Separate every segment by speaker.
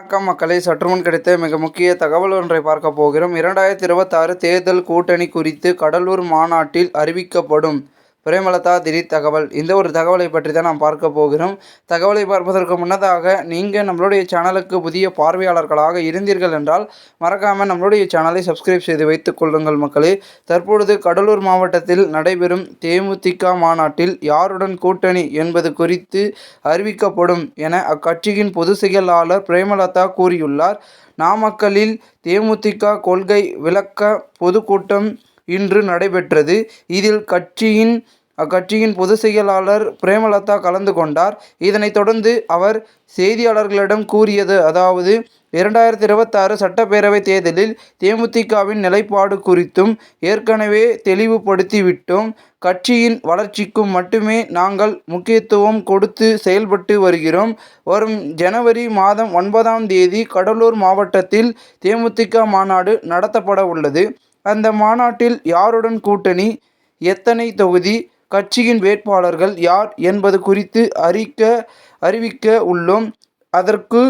Speaker 1: வணக்கம் மக்களை. சற்றுமுன் கிடைத்த மிக முக்கிய தகவல் ஒன்றை பார்க்க போகிறோம். இரண்டாயிரத்தி இருபத்தாறு தேர்தல் கூட்டணி குறித்து கடலூர் மாநாட்டில் அறிவிக்கப்படும் பிரேமலதா திடீர் தகவல். இந்த ஒரு தகவலை பற்றி தான் நாம் பார்க்க போகிறோம். தகவலை பார்ப்பதற்கு முன்னதாக நீங்கள் நம்மளுடைய சேனலுக்கு புதிய பார்வையாளர்களாக இருந்தீர்கள் என்றால் மறக்காமல் நம்மளுடைய சேனலை சப்ஸ்கிரைப் செய்து வைத்துக் கொள்ளுங்கள் மக்களே. தற்பொழுது கடலூர் மாவட்டத்தில் நடைபெறும் தேமுதிக மாநாட்டில் யாருடன் கூட்டணி என்பது குறித்து அறிவிக்கப்படும் என அக்கட்சியின் பொதுச் செயலாளர் பிரேமலதா கூறியுள்ளார். நாமக்கல்லில் தேமுதிக கொள்கை விளக்க பொதுக்கூட்டம் இன்று நடைபெற்றது. இதில் கட்சியின் அக்கட்சியின் பொதுச் செயலாளர் பிரேமலதா கலந்து கொண்டார். இதனைத் தொடர்ந்து அவர் செய்தியாளர்களிடம் கூறியது அதாவது இரண்டாயிரத்தி இருபத்தாறு சட்டப்பேரவை தேர்தலில் தேமுதிகவின் நிலைப்பாடு குறித்தும் ஏற்கனவே தெளிவுபடுத்திவிட்டோம் கட்சியின் வளர்ச்சிக்கும் மட்டுமே நாங்கள் முக்கியத்துவம் கொடுத்து செயல்பட்டு வருகிறோம். வரும் ஜனவரி மாதம் ஒன்பதாம் தேதி கடலூர் மாவட்டத்தில் தேமுதிக மாநாடு நடத்தப்பட உள்ளது அந்த மாநாட்டில் யாருடன் கூட்டணி? எத்தனை தொகுதி? கட்சியின் வேட்பாளர்கள் யார் என்பது குறித்து அறிக்க அறிவிக்க உள்ளோம். அதற்கு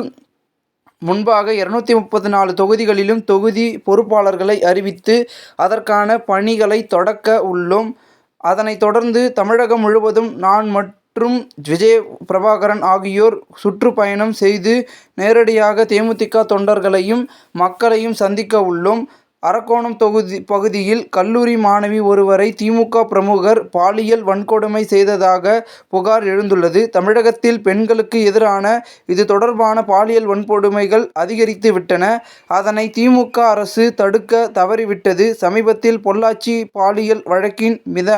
Speaker 1: முன்பாக இருநூத்தி முப்பத்தி நாலு தொகுதிகளிலும் தொகுதி பொறுப்பாளர்களை அறிவித்து அதற்கான பணிகளை தொடக்க உள்ளோம். அதனைத் தொடர்ந்து தமிழகம் முழுவதும் நான் மற்றும் விஜய பிரபாகரன் ஆகியோர் சுற்றுப்பயணம் செய்து நேரடியாக தேமுதிக தொண்டர்களையும் மக்களையும் சந்திக்க உள்ளோம். அரக்கோணம் தொகுதி பகுதியில் கல்லூரி மாணவி ஒருவரை திமுக பிரமுகர் பாலியல் வன்கொடுமை செய்ததாக புகார் எழுந்துள்ளது. தமிழகத்தில் பெண்களுக்கு எதிரான இது தொடர்பான பாலியல் வன்கொடுமைகள் அதிகரித்து விட்டன. அதனை திமுக அரசு தடுக்க தவறிவிட்டது. சமீபத்தில் பொள்ளாச்சி பாலியல் வழக்கின் மித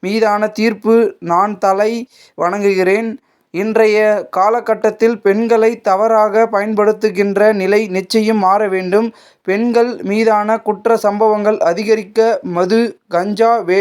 Speaker 1: மீதான தீர்ப்பு நான் தலை வணங்குகிறேன். இன்றைய காலகட்டத்தில் பெண்களை தவறாக பயன்படுத்துகின்ற நிலை நிச்சயம் மாற வேண்டும். பெண்கள் மீதான குற்ற சம்பவங்கள் அதிகரிக்க மது கஞ்சா வே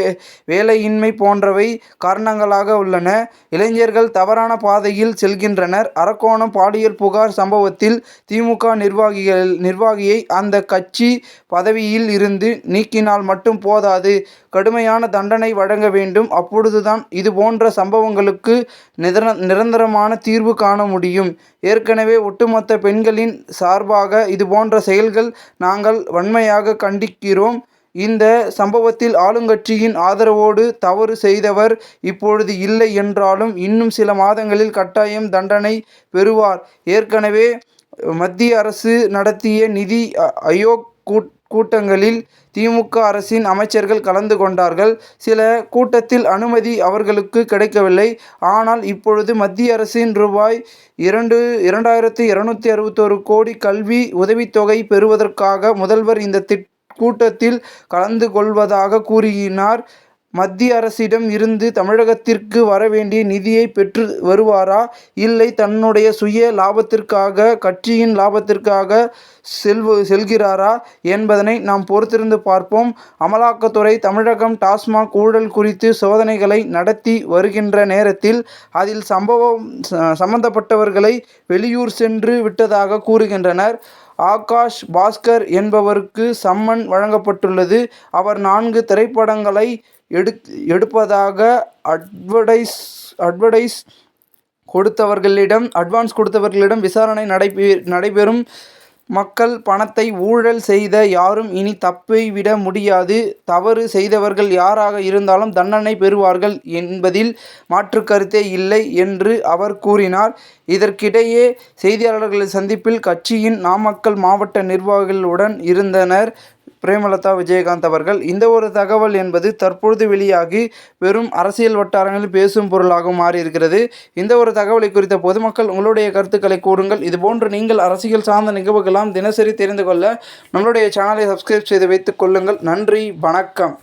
Speaker 1: வேலையின்மை போன்றவை காரணங்களாக உள்ளன. இளைஞர்கள் தவறான பாதையில் செல்கின்றனர். அரக்கோணம் பாலியல் புகார் சம்பவத்தில் திமுக நிர்வாகிகள் நிர்வாகியை அந்த கட்சி பதவியில் இருந்து நீக்கினால் மட்டும் போதாது. கடுமையான தண்டனை வழங்க வேண்டும். அப்பொழுதுதான் இதுபோன்ற சம்பவங்களுக்கு நிதர நிரந்தரமான தீர்வு காண முடியும். ஏற்கனவே ஒட்டுமொத்த பெண்களின் சார்பாக இதுபோன்ற செயல்கள் நாங்கள் வன்மையாக கண்டிக்கிறோம். இந்த சம்பவத்தில் ஆளுங்கட்சியின் ஆதரவோடு தவறு செய்தவர் இப்பொழுது இல்லை என்றாலும் இன்னும் சில மாதங்களில் கட்டாயம் தண்டனை பெறுவார். ஏற்கனவே மத்திய அரசு நடத்திய நிதி அயோக் கூட் கூட்டங்களில் திமுக அரசின் அமைச்சர்கள் கலந்து கொண்டார்கள். சில கூட்டத்தில் அனுமதி அவர்களுக்கு கிடைக்கவில்லை. ஆனால் இப்பொழுது மத்திய அரசின் ரூபாய் இரண்டு இரண்டாயிரத்தி இருநூத்தி அறுபத்தோரு கோடி கல்வி உதவித்தொகை பெறுவதற்காக முதல்வர் இந்த திட் கூட்டத்தில் கலந்து கொள்வதாக கூறினார். மத்திய அரசிடம் இருந்து தமிழகத்திற்கு வர வேண்டிய நிதியை பெற்று வருவாரா? இல்லை தன்னுடைய சுய லாபத்திற்காக கட்சியின் லாபத்திற்காக செல்வ செல்கிறாரா என்பதனை நாம் பொறுத்திருந்து பார்ப்போம். அமலாக்கத்துறை தமிழகம் டாஸ்மாக் ஊழல் குறித்து சோதனைகளை நடத்தி வருகின்ற நேரத்தில் அதில் சம்பவம் சம்பந்தப்பட்டவர்களை வெளியூர் சென்று விட்டதாக கூறுகின்றனர். ஆகாஷ் பாஸ்கர் என்பவருக்கு சம்மன் வழங்கப்பட்டுள்ளது. அவர் நான்கு திரைப்படங்களை எடுத் எடுப்பதாக அட்வடைஸ் அட்வர்டைஸ் கொடுத்தவர்களிடம் அட்வான்ஸ் கொடுத்தவர்களிடம் விசாரணை நடைபெ நடைபெறும் மக்கள் பணத்தை ஊழல் செய்த யாரும் இனி தப்பை விட முடியாது. தவறு செய்தவர்கள் யாராக இருந்தாலும் தண்டனை பெறுவார்கள் என்பதில் மாற்று கருத்தே இல்லை என்று அவர் கூறினார். இதற்கிடையே செய்தியாளர்கள் சந்திப்பில் கட்சியின் நாமக்கல் மாவட்ட நிர்வாகிகளுடன் இருந்தனர். பிரேமலதா விஜயகாந்த் அவர்கள் இந்த ஒரு தகவல் என்பது தற்பொழுது வெளியாகி வெறும் அரசியல் வட்டாரங்களில் பேசும் பொருளாக மாறியிருக்கிறது. இந்த ஒரு தகவலை குறித்த பொதுமக்கள் உங்களுடைய கருத்துக்களை கூறுங்கள். இதுபோன்று நீங்கள் அரசியல் சார்ந்த நிகழ்வுகளாம் தினசரி தெரிந்து கொள்ள நம்மளுடைய சேனலை சப்ஸ்கிரைப் செய்து வைத்துக் கொள்ளுங்கள். நன்றி வணக்கம்.